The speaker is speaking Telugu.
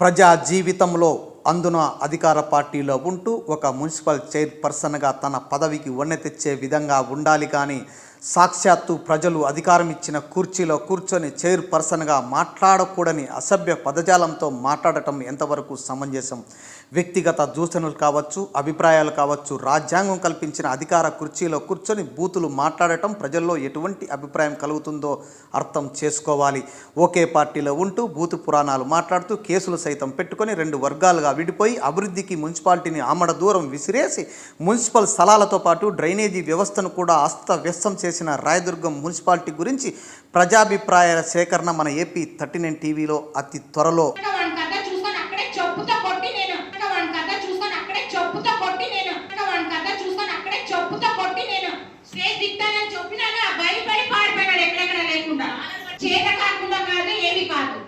ప్రజా జీవితంలో అందున అధికార పార్టీలో ఉంటూ ఒక మున్సిపల్ చైర్పర్సన్గా తన పదవికి వన్నె తెచ్చే విధంగా ఉండాలి కానీ సాక్షాత్తు ప్రజలు అధికారం ఇచ్చిన కుర్చీలో కూర్చొని చైర్పర్సన్గా మాట్లాడకూడని అసభ్య పదజాలంతో మాట్లాడటం ఎంతవరకు సమంజసం? వ్యక్తిగత దూషణలు కావచ్చు అభిప్రాయాలు కావచ్చు రాజ్యాంగం కల్పించిన అధికార కుర్చీలో కూర్చొని బూతులు మాట్లాడటం ప్రజల్లో ఎటువంటి అభిప్రాయం కలుగుతుందో అర్థం చేసుకోవాలి. ఒకే పార్టీలో ఉంటూ బూతు పురాణాలు మాట్లాడుతూ కేసులు సైతం పెట్టుకొని రెండు వర్గాలుగా విడిపోయి అభివృద్ధికి మున్సిపాలిటీని ఆమడ దూరం విసిరేసి మున్సిపల్ స్థలాలతో పాటు డ్రైనేజీ వ్యవస్థను కూడా అస్తవ్యస్తం చేసిన రాయదుర్గం మున్సిపాలిటీ గురించి ప్రజాభిప్రాయాల సేకరణ మన ఏపీ థర్టీ నైన్ టీవీలో అతి త్వరలో. చేత కాకుండా కాదు ఏమి కాదు.